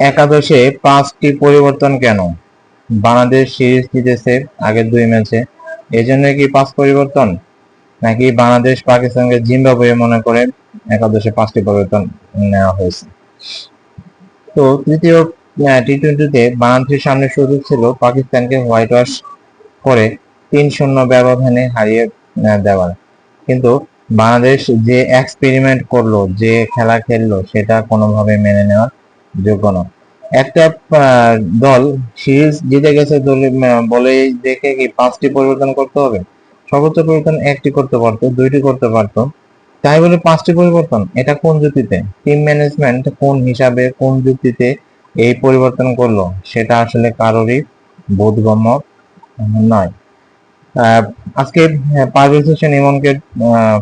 একাদশে পাঁচটি পরিবর্তন কেন? বাংলাদেশ সিরিজ জিতেছে, আগের দুই ম্যাচে। এই জন্য কি পাঁচ পরিবর্তন? নাকি বাংলাদেশ পাকিস্তানকে জিম্বাবুয়ে মনে করে একাদশে পাঁচটি পরিবর্তন নেওয়া হয়েছে? তো তৃতীয় টি টোয়েন্টিতে বাংলাদেশের সামনে সুযোগ ছিল পাকিস্তানকে হোয়াইট ওয়াশ করে তিন শূন্য ব্যবধানে হারিয়ে দেওয়ার। কিন্তু বাংলাদেশ যে এক্সপেরিমেন্ট করল, যে খেলা খেললো, সেটা কোনোভাবে মেনে নেওয়ার যোগ্য নয় একটা দল সিরিজ জিতে গেছে দলে বলেই দেখে কি পাঁচটি পরিবর্তন করতে হবে? সর্বোচ্চ পরিবর্তন একটি করতে পারতো দুইটি করতে পারতো। তাই বলে পাঁচটি পরিবর্তন এটা কোন যুক্তিতে? টিম ম্যানেজমেন্ট কোন হিসাবে কোন যুক্তিতে এই পরিবর্তন করল? সেটা আসলে কারোরই বোধগম্য নয়। আজকে পারভেজ হোসেন ইমনকে আহ,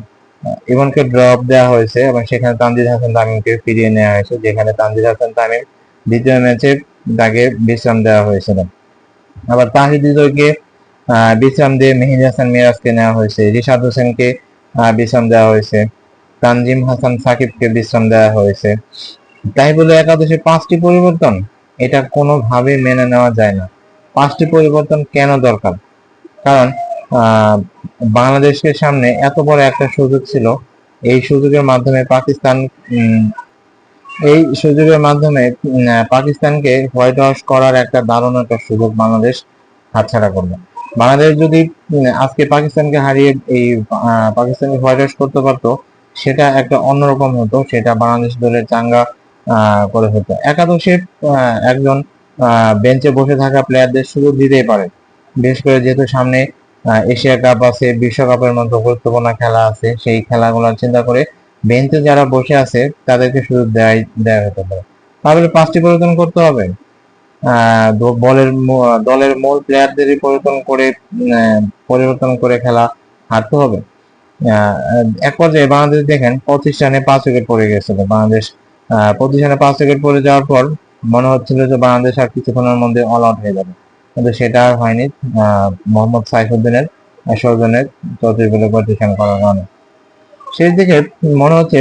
ইমনকে ড্রপ দেওয়া হয়েছে এবং সেখানে তানজিদ হাসান তামিমকে ফিরিয়ে নেওয়া হয়েছে, যেখানে তানজিদ হাসান তামিম দ্বিতীয় ম্যাচে তাকে বিশ্রাম দেওয়া হয়েছিল। আবার তাহিদ হৃদয়কে বিশ্রাম দিয়ে মেহেদি হাসান মিরাজকে নেওয়া হয়েছে, রিশাদ হোসেনকে বিশ্রাম দেওয়া হয়েছে, তানজিম হাসান সাকিবকে বিশ্রাম দেওয়া হয়েছে। তাই বলে একাদশে পাঁচটি পরিবর্তন, এটা কোনোভাবে মেনে নেওয়া যায় না। পাঁচটি পরিবর্তন কেন দরকার? কারণ বাংলাদেশের সামনে এত বড় একটা সুযোগ ছিল, এই সুযোগের মাধ্যমে পাকিস্তান এই সুযোগের মাধ্যমে পাকিস্তানকে হোয়াইট ওয়াশ করার একটা দারুণ একটা সুযোগ বাংলাদেশ হাতছাড়া করল। বাংলাদেশ যদি আজকে পাকিস্তানকে হারিয়ে এই পাকিস্তানকে হোয়াইট ওয়াশ করতে পারতো, সেটা একটা অন্যরকম হতো, সেটা বাংলাদেশ দলের চাঙ্গা করে হতো একাদশে একজন বেঞ্চে বসে থাকা প্লেয়ারদের সুযোগ দিতেই পারে। বিশেষ করে যেহেতু সামনে এশিয়া কাপ আছে, বিশ্বকাপের মতো গুরুত্বপূর্ণ খেলা আছে। সেই খেলাগুলো চিন্তা করে বেঞ্চে যারা বসে আছে, তাদেরকে সুযোগ দেয় দেওয়া হতে পারে। তাহলে পাঁচটি পরিবর্তন করতে হবে। বলের দলের মূল প্লেয়ারদেরই পরিবর্তন করে পরিবর্তন করে খেলা হারতে হবে। এক পর্যায়ে বাংলাদেশ দেখেন পঁচিশ রানে পাঁচ উইকেট পড়ে গেছিল। বাংলাদেশ পঁচিশ রানে পাঁচ উইকেট পড়ে যাওয়ার পর মনে হচ্ছিল যে বাংলাদেশ আর কিছুক্ষণের মধ্যে অল আউট হয়ে যাবে। কিন্তু সেটা আর হয়নি। মোহাম্মদ সাইফুদ্দিনের সৌজনের চৌত্রিশ বলে পজিশন করার কারণে। সেই দিকে মনে হচ্ছে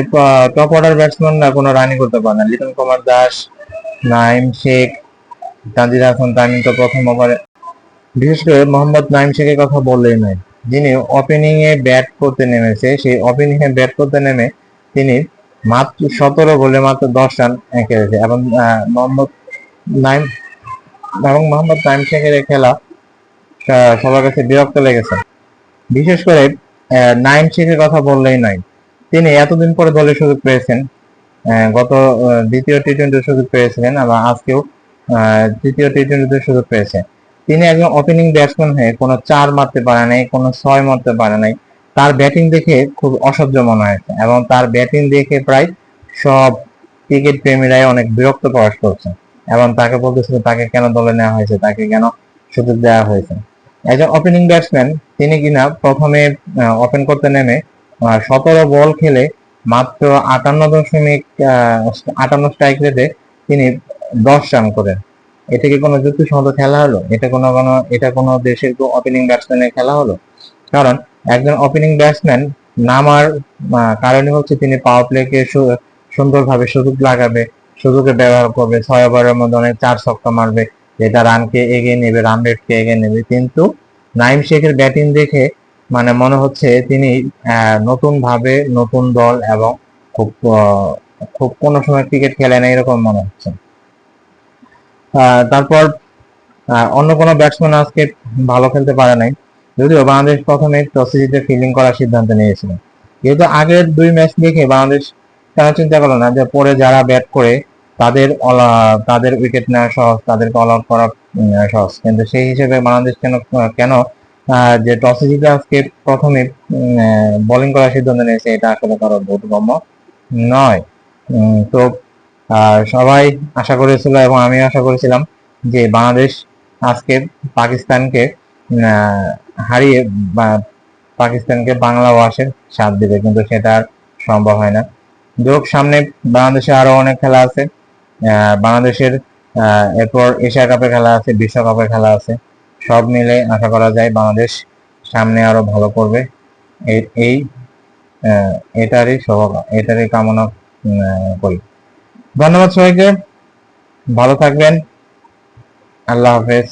টপ অর্ডার ব্যাটসম্যানরা কোনো রানই করতে পারে না। লিটন কুমার দাস নাইম শেখ তানজিদ হাসান তামিম তো প্রথম ওভারে বিশেষ করে মোহাম্মদ নাইম শেখের কথা বললেই নয়। যিনি ওপেনিং এ ব্যাট করতে নেমেছে, সেই ওপেনিং এ ব্যাট করতে নেমে তিনি মাত্র সতেরো বলে মাত্র দশ রান করেছে এবং মোহাম্মদ নাইম এবং মোহাম্মদ নাইম শেখের খেলা সবার কাছে বিরক্ত লেগেছে। বিশেষ করে নাইম শেখের কথা বললেই নয়। তিনি এতদিন পরে দলের সুযোগ পেয়েছেন গত দ্বিতীয় টি টোয়েন্টির সুযোগ পেয়েছিলেন আবার আজকেও তৃতীয় টি টোয়েন্টিতে সুযোগ পেয়েছে। তিনি একজন ওপেনিং ব্যাটসম্যান হয়ে কোনো চার মারতে পারে নাই, কোনো ছয় মারতে পারে নাই। তার ব্যাটিং দেখে খুব অসহ্য মনে হয়েছে এবং তার ব্যাটিং দেখে প্রায় সব ক্রিকেট প্রেমীরাই অনেক বিরক্ত প্রকাশ করছে। এবং তাকে বলতেছিল, তাকে কেন দলে নেওয়া হয়েছে? তাকে কেন সুযোগ দেওয়া হয়েছে? একজন ওপেনিং ব্যাটসম্যান তিনি কিনা প্রথমে ওপেন করতে নেমে সতেরো বল খেলে মাত্র আটান্ন দশমিক আটান্ন স্ট্রাইক রেটে তিনি দশ রান করেন। এটা কি কোনো যুক্তিসঙ্গত খেলা হলো? এটা কোনো কোনো, এটা কোনো দেশের ওপেনিং ব্যাটসম্যানের খেলা হলো? কারণ একজন ওপেনিং ব্যাটসম্যান নামার কারণে হচ্ছে তিনি পাওয়ার প্লেকে সুন্দরভাবে সুযোগ লাগাবে সুযোগে ব্যবহার করবে, ছয় ওভারের মধ্যে অনেক চার ছক্কা মারবে যেটা রানকে এগিয়ে নেবে রান রেটকে এগিয়ে নেবে। কিন্তু নাইম শেখের ব্যাটিং দেখে মানে মনে হচ্ছে তিনি নতুন ভাবে নতুন দল এবং খুব খুব কোনো সময় ক্রিকেট খেলে না এরকম মনে হচ্ছে। তারপর অন্য কোনো ব্যাটসম্যান আজকে ভালো খেলতে পারে নাই, যদিও বাংলাদেশ প্রথমে টসে জিতে ফিল্ডিং করার সিদ্ধান্ত নিয়েছিল। যেহেতু আগের দুই ম্যাচ দেখে বাংলাদেশ কেন চিন্তা করল না যে পরে যারা ব্যাট করে তাদের তাদের উইকেট নেওয়া সহজ, তাদেরকে অল আউট করা সহজ। কিন্তু সেই হিসেবে বাংলাদেশ কেন কেন যে টসে জিতে আজকে প্রথমে বোলিং করার সিদ্ধান্ত নিয়েছে, এটা আসলে কারও বোধগম্য নয়। তো সবাই আশা করেছিল এবং আমি আশা করেছিলাম যে বাংলাদেশ আজকে পাকিস্তানকে হারিয়ে পাকিস্তানকে বাংলা ওয়াশের সাথ দেবে। কিন্তু সেটা আর সম্ভব হয় না। যোগ সামনে বাংলাদেশে আরও অনেক খেলা আছে। বাংলাদেশের এরপর এশিয়া কাপের খেলা আছে, বিশ্বকাপের খেলা আছে। সব মিলে আশা করা যায় বাংলাদেশ সামনে আরও ভালো করবে। এই- এটারই সহ এটারই কামনা করি। ধন্যবাদ সবাইকে। ভালো থাকবেন। আল্লাহ হাফেজ।